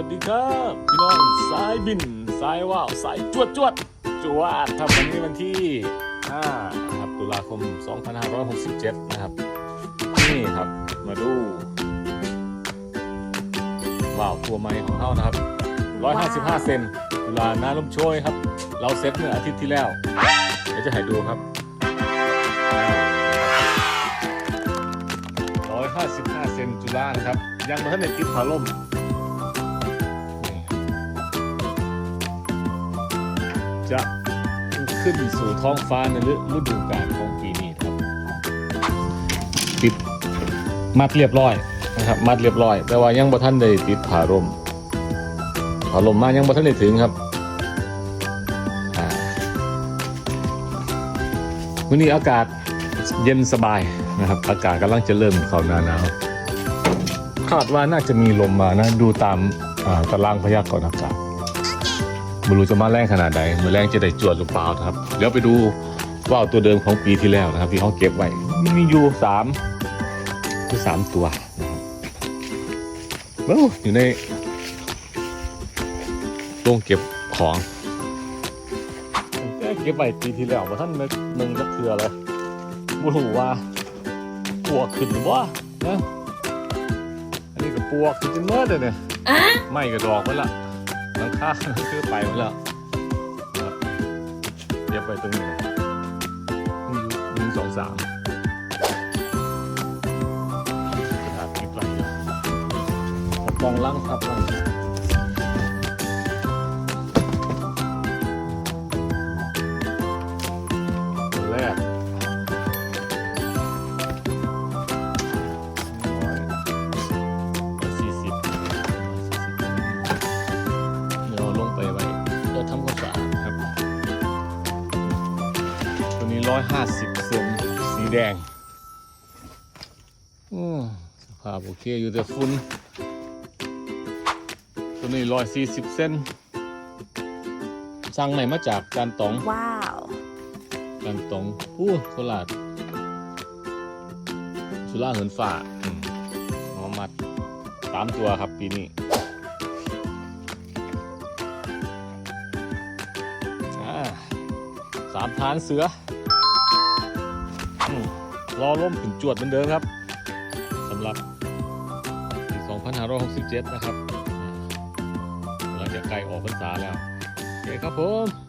วัสดีครับพี่น้องสายบินสายว่าวสายจวดจวดจวดครับวันนี้วันที่5นะครับตุลาคม 2567 นะครับ นี่ครับมาดูว่าวตัวใหม่ของเขานะครับ 155 เซนตุลาหน้าลมโชยครับ เราเซ็ตเมื่ออาทิตย์ที่แล้ว เดี๋ยวจะให้ดูครับ155 เซนจุฬานะครับ ยังไม่ทันได้ติดฝาล่ม จะขึ้นสู่ท้องฟ้าในฤฤดูกาลของปีนี้ครับติดมัดเรียบร้อยนะครับ มัดเรียบร้อย แต่ว่ายังบ่ทันได้ติดผาร่มผาร่มมายังบ่ทันได้ถึงครับวันนี้อากาศเย็นสบายนะครับ อากาศกำลังจะเริ่มเข้าหน้าหนาวคาดว่าน่าจะมีลมมานะ ดูตามตารางพยากรณ์อากาศ ไม่รู้จะมาแรงขนาดไหนมือแรงจะได้จวดหรือเปล่านะครับ เดี๋ยวไปดูว่าวตัวเดิมของปีที่แล้วนะครับที่เขาเก็บไว้มันมีอยู่สามคือสามตัวนะครับเอ้าอยู่ในโรงเก็บของแกเก็บไว้ปีที่แล้วว่าท่านนึกนึงจะเถื่อเลยไม่รู้ว่าปวกขึ้นหรือว่านะอันนี้ก็ปวกขึ้นจนเมื่อเลยเนี่ยไม่กระดอกไว้ละ หลังคาคือไปหมดแล้วนะครับเย็บไปตรงนี้นะหนึ่งหนึ่งสองสามกระดาษพิมพ์ไรเอากองล่างทับไว้ตั 150 เซนสีแดง อืมสภาพโอเคอยู่แต่ฝุ่นตัวนี้140 เซนสั่งใหม่มาจากการตอง ว้าว การตองอู้โคราชสุราเหินฝ่าหอมัดสามตัวครับปีนี้สามฐานเสือ รอล่มถึงจวดเหมือนเดิมครับสำหรับปี2567 นะครับหลังจากใกล้ออกพรรษาแล้วโอเคครับผม